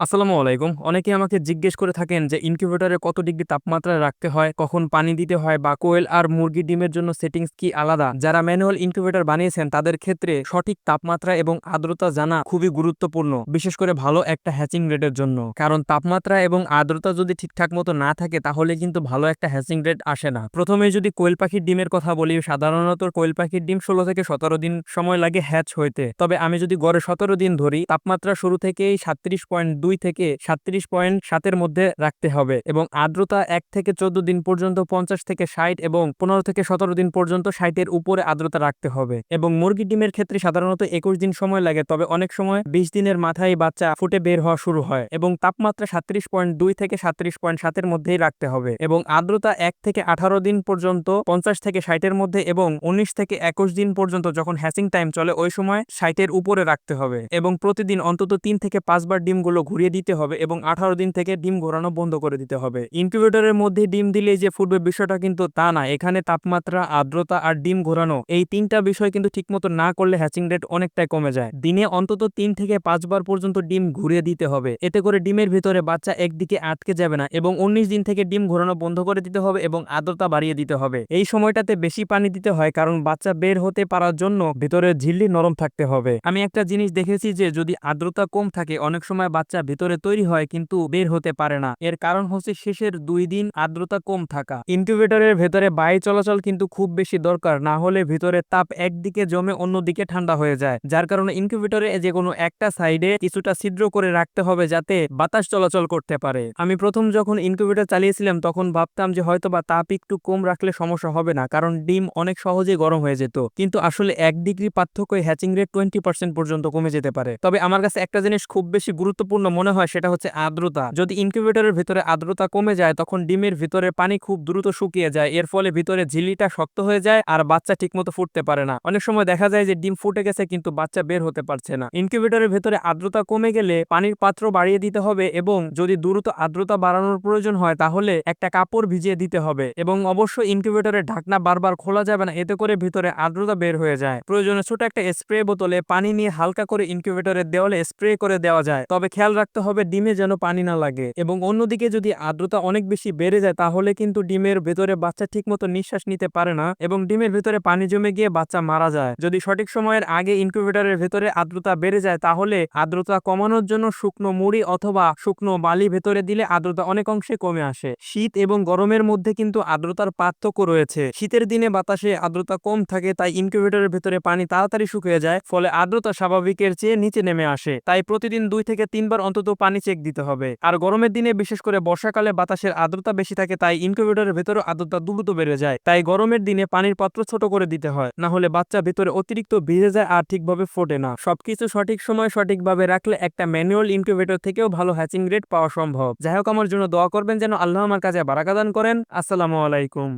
আসসালামু আলাইকুম। অনেকে আমাকে জিজ্ঞেস করে থাকেন যে ইনকিউবেটরে কত ডিগ্রি তাপমাত্রায় রাখতে হয়, কখন পানি দিতে হয় বা কোয়েল আর মুরগি ডিমের জন্য সেটিংস কি আলাদা? যারা ম্যানুয়াল ইনকিউবেটর বানিয়েছেন, তাদের ক্ষেত্রে সঠিক তাপমাত্রা এবং আর্দ্রতা জানা খুবই গুরুত্বপূর্ণ, বিশেষ করে ভালো একটা হ্যাচিং রেটের জন্য। কারণ তাপমাত্রা এবং আর্দ্রতা যদি ঠিকঠাক মতো না থাকে, তাহলে কিন্তু ভালো একটা হ্যাচিং রেট আসে না। প্রথমে যদি কোয়েল পাখির ডিমের কথা বলি, সাধারণত কোয়েল পাখির ডিম ষোলো থেকে সতেরো দিন সময় লাগে হ্যাচ হইতে। তবে আমি যদি গড়ে সতেরো দিন ধরি, তাপমাত্রা শুরু থেকেই সাতত্রিশ পয়েন্ট দুই থেকে সাতত্রিশ পয়েন্ট সাতের মধ্যে রাখতে হবে এবং আর্দ্রতা এক থেকে চোদ্দ দিন পর্যন্ত পঞ্চাশ থেকে ষাট এবং পনেরো থেকে সতেরো দিন পর্যন্ত ষাটের উপরে আর্দ্রতা রাখতে হবে এবং মুরগি ডিমের ক্ষেত্রে সাধারণত একুশ দিন সময় লাগে, তবে অনেক সময় বিশ দিনের মাথায় বাচ্চা ফুটে বের হওয়া শুরু হয় এবং তাপমাত্রা সাতত্রিশ পয়েন্ট দুই থেকে সাতত্রিশ পয়েন্ট সাতের মধ্যেই রাখতে হবে এবং আর্দ্রতা এক থেকে আঠারো দিন পর্যন্ত পঞ্চাশ থেকে ষাটের মধ্যে এবং উনিশ থেকে একুশ দিন পর্যন্ত যখন হ্যাচিং টাইম চলে, ওই সময় ষাটের উপরে রাখতে হবে এবং প্রতিদিন অন্তত তিন থেকে পাঁচবার ডিমগুলো ঘুরিয়ে দিতে হবে এবং আঠারো দিন থেকে ডিম ঘোরানো বন্ধ করে দিতে হবে। ইনকিউবেটরের মধ্যে ডিম দিলে যে ফুটবে বিষয়টা কিন্তু তা না। এখানে তাপমাত্রা, আর্দ্রতা আর ডিম ঘোরানো, এই তিনটা বিষয় কিন্তু ঠিকমতো না করলে হ্যাচিং রেট অনেকটাই কমে যায়। দিনে অন্তত তিন থেকে পাঁচবার পর্যন্ত ডিম ঘুরিয়ে দিতে হবে। এতে করে ডিমের ভিতরে বাচ্চা একদিকে আটকে যাবে না এবং উনিশ দিন থেকে ডিম ঘোরানো বন্ধ করে দিতে হবে এবং আর্দ্রতা বাড়িয়ে দিতে হবে। এই সময়টাতে বেশি পানি দিতে হয় কারণ বাচ্চা বের হতে পারার জন্য ভিতরে ঝিল্লি নরম থাকতে হবে। আমি একটা জিনিস দেখেছি যে যদি আর্দ্রতা কম থাকে, অনেক সময় বাচ্চা ভিতরে তৈরি হয় কিন্তু বের হতে পারে না। এর কারণ হচ্ছে শেষের দুই দিন আর্দ্রতা কম থাকা। ইনকিউবেটরের ভেতরে বায়ু চলাচল কিন্তু খুব বেশি দরকার, না হলে ভিতরে তাপ একদিকে জমে অন্যদিকে ঠান্ডা হয়ে যায়। যার কারণে ইনকিউবেটরে যে কোনো একটা সাইডে কিছুটা ছিদ্র করে রাখতে হবে যাতে বাতাস চলাচল করতে পারে। আমি প্রথম যখন ইনকিউবেটর চালিয়েছিলাম, তখন ভাবতাম যে হয়তো বা তাপ একটু কম রাখলে সমস্যা হবে না, কারণ ডিম অনেক সহজে গরম হয়ে যেত। কিন্তু আসলে এক ডিগ্রি পার্থক্য হ্যাচিং রেট টোয়েন্টি পার্সেন্ট পর্যন্ত কমে যেতে পারে। তবে আমার কাছে একটা জিনিস খুব বেশি গুরুত্বপূর্ণ মনে হয় সেটা হচ্ছে আর্দ্রতা। যদি ইনকিউবেটরের ভিতরে আর্দ্রতা কমে যায়, তখন ডিমের ভিতরে পানি খুব দ্রুত শুকিয়ে যায়। এর ফলে ভিতরে ঝিলিটা শক্ত হয়ে যায় আর বাচ্চা ঠিকমতো ফুটতে পারে না। অনেক সময় দেখা যায় যে ডিম ফুটে গেছে কিন্তু বাচ্চা বের হতে পারছে না। ইনকিউবেটরের ভেতরে আর্দ্রতা কমে গেলে পানির পাত্র বাড়িয়ে দিতে হবে এবং যদি দ্রুত আর্দ্রতা বাড়ানোর প্রয়োজন হয়, তাহলে একটা কাপড় ভিজিয়ে দিতে হবে এবং অবশ্যই ইনকিউবেটরের ঢাকনা বারবার খোলা যাবে না, এতে করে ভিতরে আর্দ্রতা বের হয়ে যায়। প্রয়োজনে ছোট একটা স্প্রে বোতলে পানি নিয়ে হালকা করে ইনকিউবেটরের দেওয়ালে স্প্রে করে দেওয়া যায়। তবে খেয়াল রাখতে হবে, ডিমে যেন পানি না লাগে। এবং অন্যদিকে যদি আর্দ্রতা অনেক বেশি বেড়ে যায়, তাহলে কিন্তু ডিমের ভেতরে বাচ্চা ঠিকমতো নিঃশ্বাস নিতে পারে না এবং ডিমের ভেতরে পানি জমে গিয়ে বাচ্চা মারা যায়। যদি সঠিক সময়ের আগে ইনকিউবেটরের ভেতরে আর্দ্রতা বেড়ে যায়, তাহলে আর্দ্রতা কমানোর জন্য শুকনো মুড়ি অথবা শুকনো বালি ভেতরে দিলে আর্দ্রতা অনেক অংশে কমে আসে। শীত এবং গরমের মধ্যে কিন্তু আর্দ্রতার পার্থক্য রয়েছে। শীতের দিনে বাতাসে আর্দ্রতা কম থাকে, তাই ইনকিউবেটরের ভেতরে পানি তাড়াতাড়ি শুকিয়ে যায়, ফলে আর্দ্রতা স্বাভাবিকের চেয়ে নিচে নেমে আসে। তাই প্রতিদিন দুই থেকে তিনবার অন্তত পানি চেক দিতে হবে। আর গরমের দিনে বিশেষ করে বর্ষাকালে বাতাসের আর্দ্রতা বেশি থাকে, তাই ইনকিউবেটরের ভেতরে আর্দ্রতা দ্রুত বেড়ে যায়। তাই গরমের দিনে পানির পাত্র ছোট করে দিতে হয়, না হলে বাচ্চা ভেতরে অতিরিক্ত ভিজে যায় আর ঠিকভাবে ফোটে না। সবকিছু সঠিক সময় সঠিকভাবে রাখলে একটা ম্যানুয়াল ইনকিউবেটর থেকেও ভালো হ্যাচিং রেট পাওয়া সম্ভব। যাই হোক, আমার জন্য দোয়া করবেন যেন আল্লাহ আমার কাজে বারাকাদান করেন। আসসালামু আলাইকুম।